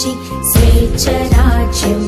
విడిచి స్వేచ్ఛ రాజ్యం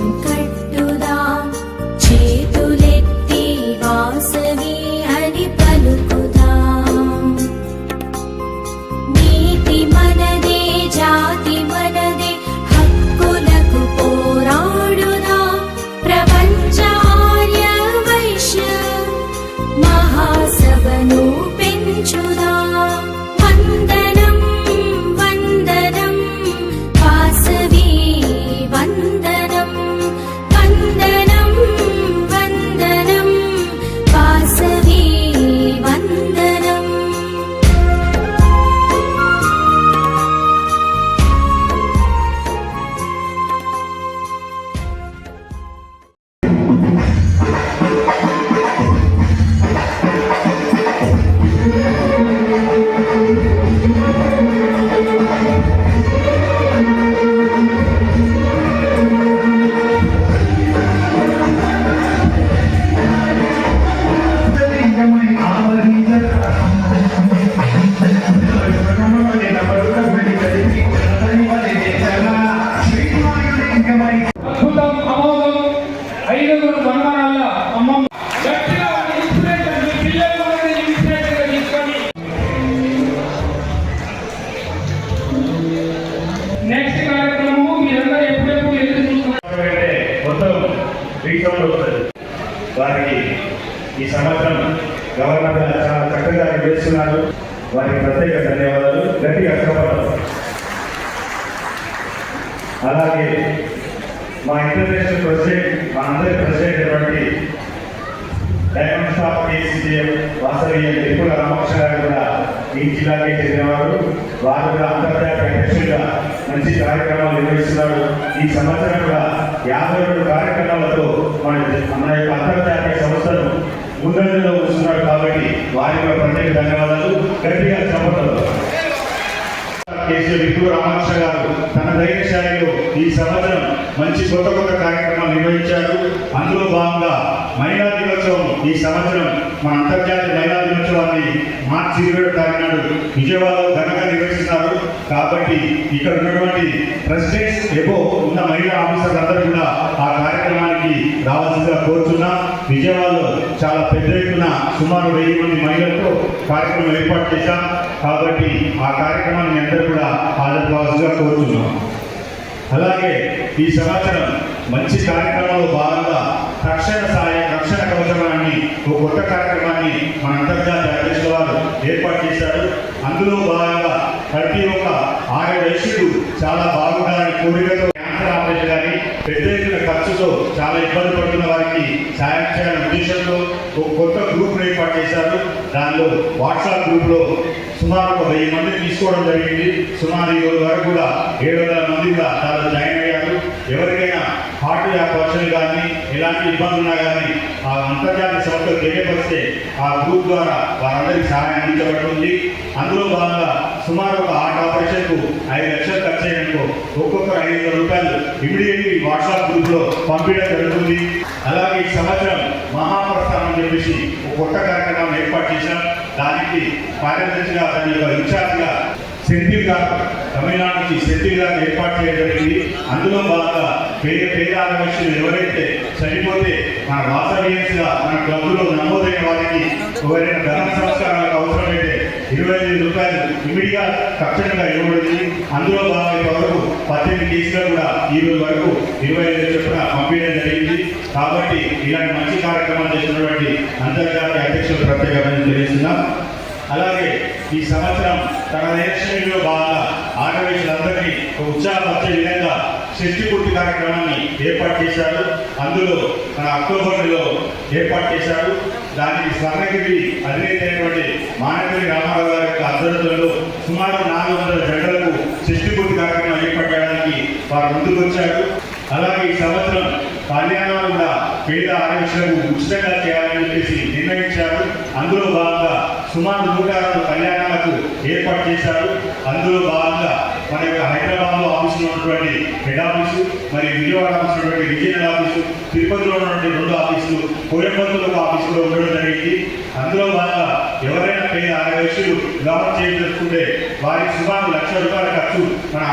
ఈ సంవత్సరం గవర్నర్ చాలా చక్కగా చేస్తున్నారు వారికి ప్రత్యేక ధన్యవాదాలు. గట్టి కష్టపడతారు అలాగే మా ఇంటర్నేషనల్ ప్రెసిడెంట్ మా అందరి ప్రెసిడెంట్ అయినటువంటి diamond staff KCM Vasavi Tirupati Ramakrishna గారు కూడా ఈ జిల్లాకే చెందినవారు. వారు కూడా అంతర్జాతీయ అధ్యక్షులుగా మంచి కార్యక్రమాలు నిర్వహిస్తున్నారు. ఈ సంవత్సరం కూడా యాభై రెండు కార్యక్రమాలతో మన మన యొక్క అంతర్జాతీయ ముందంజలో ఉంచుతున్నారు కాబట్టి వారికి ప్రత్యేక ధన్యవాదాలు. గట్టిగా చెప్పగలరు. కేసీఆర్ విప్పు రామకృష్ణ గారు తన ధైర్యశాలిలో ఈ సంవత్సరం మంచి కొత్త కొత్త కార్యక్రమాలు నిర్వహించారు. అందులో భాగంగా మహిళా దినోత్సవం ఈ సంవత్సరం మన అంతర్జాతీయ మహిళా దినోత్సవాన్ని మార్చి ఇరవై ఏడు తారీఖు విజయవాడలో ఘనంగా నిర్వహిస్తున్నారు. కాబట్టి ఇక్కడ ఉన్నటువంటి ప్రెసిడెంట్స్ ఎబో ఉన్న మహిళా ఆఫీసర్లు అందరూ కూడా ఆ కార్యక్రమానికి రావాల్సిందిగా కోరుతున్నా విజయవాడలో చాలా పెద్ద ఎత్తున సుమారు వెయ్యి మంది మహిళలతో కార్యక్రమం ఏర్పాటు చేశాం. కాబట్టి ఆ కార్యక్రమాన్ని అందరూ కూడా హాజరుకోవాల్సిందిగా కోరుతున్నాం అలాగే ఈ సంవత్సరం మంచి కార్యక్రమంలో భాగంగా రక్షణ సహాయ రక్షణ కవచమాన్ని ఒక కొత్త కార్యక్రమాన్ని మన అంతర్జాతీయ అధ్యక్షుల వారు ఏర్పాటు చేశారు. అందులో భాగంగా ప్రతి ఒక్క ఆర్య వైశ్యుడు చాలా బాగుండాలని కోరికతో పెద్ద ఎత్తున ఖర్చుతో చాలా ఇబ్బంది పడుతున్న వారికి సాయం చేయాలనే ఉద్దేశంతో ఒక కొత్త గ్రూప్ ఏర్పాటు చేశారు. దానిలో వాట్సాప్ గ్రూప్లో సుమారు ఒక వెయ్యి మంది తీసుకోవడం జరిగింది. సుమారు ఈ రోజు వరకు కూడా ఏడు వందల మంది కూడా చాలా జాయిన్ హార్ట్ కానీ ఎలాంటి ఇబ్బంది ఉన్నా కానీ ఆ అంతర్జాతీయ సంస్థలు తెలియపరిస్తే ఆ గ్రూప్ ద్వారా వారందరికీ సహాయం అందించబడుతుంది. అందులో భాగంగా సుమారు ఒక ఆర్ట్ ఆపరేషన్కు ఐదు లక్షలు ఖర్చు అయ్యేందుకు ఒక్కొక్కరు ఐదు వందల రూపాయలు ఇమీడియట్లీ వాట్సాప్ గ్రూప్లో పంపించడం జరుగుతుంది. అలాగే ఈ సంవత్సరం మహాప్రస్థానం అని చెప్పేసి ఒక కొత్త కార్యక్రమం ఏర్పాటు చేశాం. దానికి కార్యదర్శిగా దాని యొక్క ఇన్ఛార్జ్గా సెంథిల్ తమిళనాడుకి తమిళనాడు నుంచి ఏర్పాటు చేయబడింది అందులో భాగంగా పేద పేద ఆదివాసులు ఎవరైతే చనిపోతే మన వాసవ్యన్స్గా మన క్లబ్లో నమోదైన వారికి ఎవరైనా ధన సంస్కారాలకు అవసరమైతే ఇరవై ఐదు రూపాయలు ఇమిడిగా తక్షణంగా ఇవ్వబడింది. అందులో భాగంగా వరకు పద్దెనిమిది కేసులు కూడా ఈ రోజు వరకు ఇరవై ఐదు చొప్పున పంపించడం జరిగింది. కాబట్టి ఇలాంటి మంచి కార్యక్రమాలు చేస్తున్నటువంటి అంతర్జాతీయ అధ్యక్షులు ప్రత్యేకమైన తెలియజేస్తున్నాం. అలాగే ఈ సంవత్సరం తన నేర్చుకునేలో భాగంగా ఆడవేశులందరినీ ఒక ఉత్సాహపరిచే విధంగా షష్టి పూర్తి కార్యక్రమాన్ని ఏర్పాటు చేశారు. అందులో మన అక్టోబర్ నెలలో ఏర్పాటు చేశారు. దానికి స్వర్ణగిరి అధినేత అయినటువంటి మానవరి రామారావు గారి యొక్క ఆధ్వర్యంలో సుమారు నాలుగు వందల జంటలకు షష్టి పూర్తి కార్యక్రమం ఏర్పాటు చేయడానికి వారు ముందుకు వచ్చారు. అలాగే ఈ సంవత్సరం కళ్యాణాలు కూడా పేద ఆరోగ్యులకు ఉచితంగా చేయాలని చెప్పేసి నిర్ణయించారు. అందులో భాగంగా సుమారు నూట అరవై కళ్యాణాలకు ఏర్పాటు చేశారు. అందులో భాగంగా మన యొక్క హైదరాబాద్లో ఆఫీసులో ఉన్నటువంటి హెడ్ ఆఫీసు మరి విజయవాడ ఆఫీసులో ఉన్నటువంటి రీజియనల్ ఆఫీసు తిరుపతిలో ఉన్నటువంటి రెండు ఆఫీసులు కోయంబత్తూరు ఒక ఆఫీస్ కూడా ఉండడం జరిగింది. అందులో భాగంగా ఎవరైనా పేద ఆరోగ్యస్తులు వివాహం చేయదలుచుకుంటే వారికి సుమారు లక్ష రూపాయల ఖర్చు మన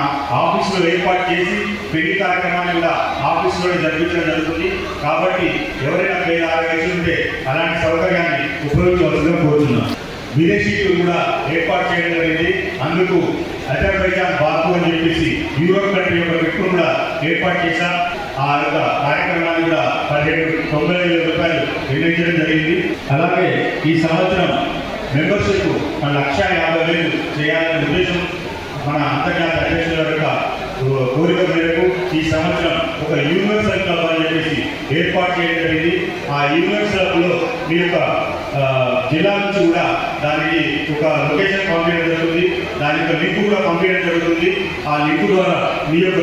ఆఫీసులో ఏర్పాటు చేసి పెళ్ళి కార్యక్రమాన్ని కూడా ఆఫీసులో జరిపించడం జరుగుతుంది. కాబట్టి ఎవరైనా పేద ఆరోగ్యస్తులు ఉంటే అలాంటి సౌకర్యాన్ని ఉపయోగించవలసిందిగా కోరుతున్నాం విదేశీయులు కూడా ఏర్పాటు చేయడం జరిగింది. అందుకు అజర్బైజాన్ బాకు అని చెప్పేసి యూరోప్ కంట్రీ యొక్క వ్యక్తులు కూడా ఏర్పాటు చేశాం ఆ యొక్క కార్యక్రమాన్ని కూడా పదిహేడు తొంభై వేల రూపాయలు నిర్ణయించడం జరిగింది. అలాగే ఈ సంవత్సరం మెంబర్షిప్ మన లక్ష యాభై వేలు చేయాలనే ఉద్దేశం మన అంతర్జాత అధ్యక్షుల యొక్క కోరిక మేరకు ఈ సంవత్సరం ఒక యూనివర్సల్ క్లబ్ అని చెప్పేసి ఏర్పాటు చేయడం జరిగింది. ఆ యూనివర్సల్ క్లబ్లో మీ యొక్క జిల్లా నుంచి కూడా దానికి ఒక లొకేషన్ పంపించడం జరుగుతుంది. దాని యొక్క లింక్ కూడా పంపించడం జరుగుతుంది. ఆ లింక్ ద్వారా మీ యొక్క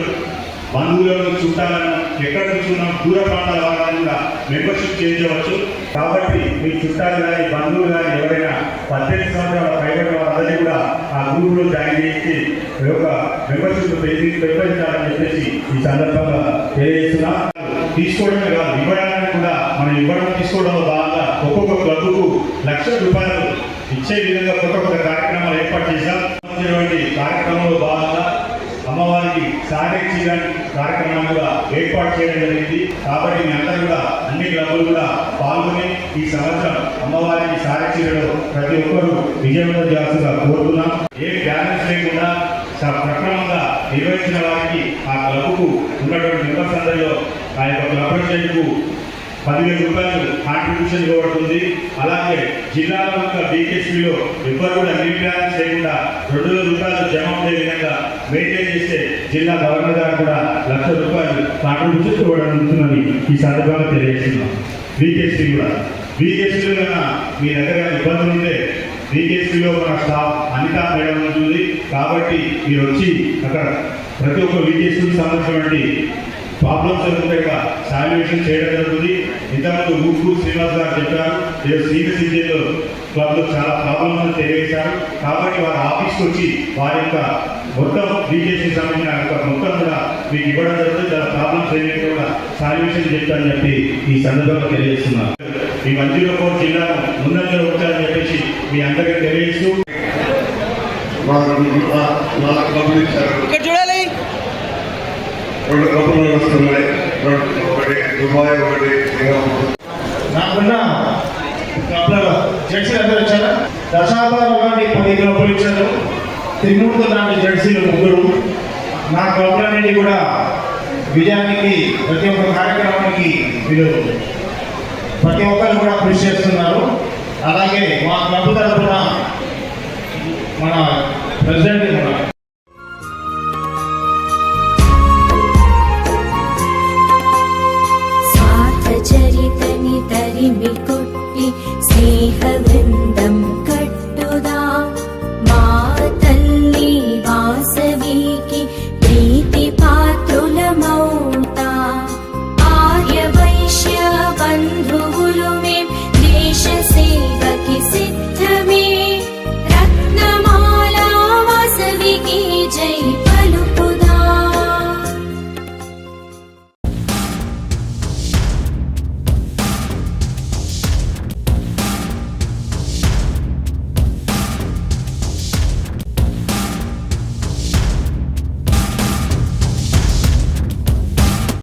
బంధువులను చుట్టాలను ఎక్కడ నుంచి ఉన్న దూర ప్రాంతాల వాళ్ళని కూడా మెంబర్షిప్ చేయించవచ్చు. కాబట్టి మీ చుట్టాలు కానీ బంధువులు కానీ ఎవరైనా పద్దెనిమిది సంవత్సరాల పైబడిన వాళ్ళందరినీ కూడా ఆ గ్రూప్లో జాయిన్ చేసి యొక్క మెంబర్షిప్ పెంపొందించాలని చెప్పేసి ఈ సందర్భంగా తెలియజేస్తున్నా. తీసుకోవడమే కాదు ఇవ్వడానికి కూడా మనం ఇవ్వడం తీసుకోవడంలో భాగంగా ఒక్కొక్క క్లబ్కు లక్ష రూపాయలు ఇచ్చే విధంగా కొత్త కొత్త కార్యక్రమాలు ఏర్పాటు చేశాం. కార్యక్రమంలో భాగంగా అమ్మవారికి సారీ కార్యక్రమాన్ని కూడా ఏర్పాటు చేయడం జరిగింది. కాబట్టి మీ అందరూ కూడా అన్ని క్లబ్లు కూడా పాల్గొని ఈ సంవత్సరం అమ్మవారికి సారీ ప్రతి ఒక్కరూ విజయవంతం చేయాల్సిందిగా కోరుతున్నాం. ఏ బ్యాలెన్స్ లేకుండా స- సక్రమంగా నిర్వహించిన వారికి ఆ క్లబ్కు ఉన్నటువంటి మెంబర్స్ అందరిలో ఆ యొక్క క్లబ్ ప్రెసిడెంట్కు పదివేల రూపాయలు కాంట్రిబ్యూషన్ ఇవ్వబడుతుంది. అలాగే జిల్లాల యొక్క బీకేసీలో ఎవ్వరు కూడా నీట్ బ్యాలెన్స్ లేకుండా రెండు వేల రూపాయలు జమ ఉండే విధంగా మెయింటైన్ చేస్తే జిల్లా గవర్నర్ గారు కూడా లక్ష రూపాయలు కాంట్రిబ్యూషన్ ఇవ్వబడుతుందని ఈ సందర్భంగా తెలియజేస్తున్నాం. బీకేసీ కూడా. బీకేసీలో కన్నా మీ దగ్గర ఇబ్బందులు ఉంటే బీకేసీలో మన స్టాఫ్ అనితా మేడం ఉంటుంది. కాబట్టి మీరు వచ్చి అక్కడ ప్రతి ఒక్క బీకేసీకి సంబంధించినటువంటి ప్రాబ్లమ్స్ జరుగుతాయి. సాల్యుయేషన్ చేయడం జరుగుతుంది. ఇంతకుముందు ఊపు శ్రీనివాస్ గారు చెప్పారు. ఏదో సీనియర్ సిటిజన్లు క్లబ్లో చాలా ప్రాబ్లమ్స్ తెలియజేశారు కాబట్టి వారి ఆఫీస్కి వచ్చి వారి యొక్క మొత్తం బీజేసీ సంబంధించిన యొక్క మొత్తం కూడా మీకు ఇవ్వడం జరుగుతుంది. దాని ప్రాబ్లమ్స్ ఏదైతే కూడా సాల్యుయేషన్ చెప్తారని చెప్పి ఈ సందర్భంగా తెలియజేస్తున్నారు ఈ మంజూరపూర్ జిల్లాను ముందంజలో ఉంచాలని చెప్పేసి మీ అందరికీ తెలియజేస్తూ ఇక్కడ చూడాలి. రెండు ఒకటి దుబాయ్ ఒకటి సింగపూర్. నాకున్న క్లబ్లలో జెర్సీలు అందరూ వచ్చారా? దశావతారం లాంటి పది క్లబ్లు ఇచ్చారు. త్రిమూర్తులు లాంటి జెర్సీలు ముగ్గురు. నా క్లబ్లన్నింటి కూడా విజయానికి ప్రతి ఒక్క కార్యక్రమానికి వీళ్ళు ప్రతి ఒక్కరు కూడా కృషి చేస్తున్నారు. అలాగే మా ప్రభుత్వ